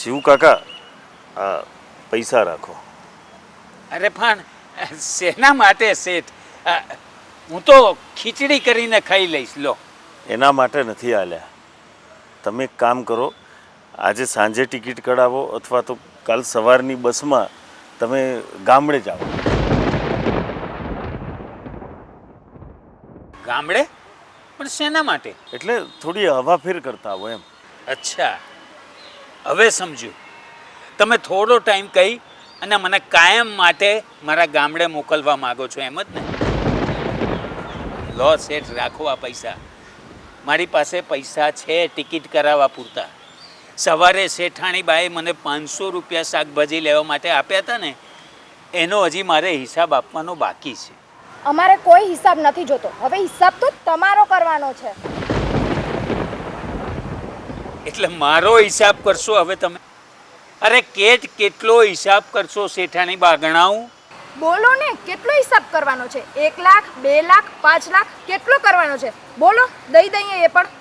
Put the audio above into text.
શિવ કાકા આ પૈસા રાખો. અરે પણ શેના માટે શેઠ? હું તો ખીચડી કરીને ખાઈ લઈશ લો. એના માટે નથી આલ્યા. તમે એક કામ કરો આજે સાંજે ટિકિટ કઢાવો અથવા તો કાલ સવારની બસમાં તમે ગામડે જાઓ. ગામડે? પણ શેના માટે? એટલે થોડી હવાફેર કરતા આવો એમ. અચ્છા. હવે સમજ્યું તમે થોડો ટાઈમ કહી અને મને કાયમ માટે મારા ગામડે મોકલવા માગો છો એમ જ ને? લો સેઠ રાખો આ પૈસા. મારી પાસે પૈસા છે, ટિકિટ કરાવવા પૂરતા. સવારે શેઠાણી બાએ મને પાંચસો રૂપિયા શાકભાજી લેવા માટે આપ્યા હતા ને, એનો હજી મારે હિસાબ આપવાનો બાકી છે. અમારે કોઈ હિસાબ નથી જોતો. હવે હિસાબ તો તમારો કરવાનો છે. એટલે મારો હિસાબ કરશો હવે તમે? અરે કેટ કેટલો હિસાબ કરશો શેઠાણી બા ગણાવું બોલો ને, કેટલો હિસાબ કરવાનો છે? એક લાખ, બે લાખ, પાંચ લાખ, કેટલો કરવાનો છે? બોલો, દઈ દઈએ એ પણ.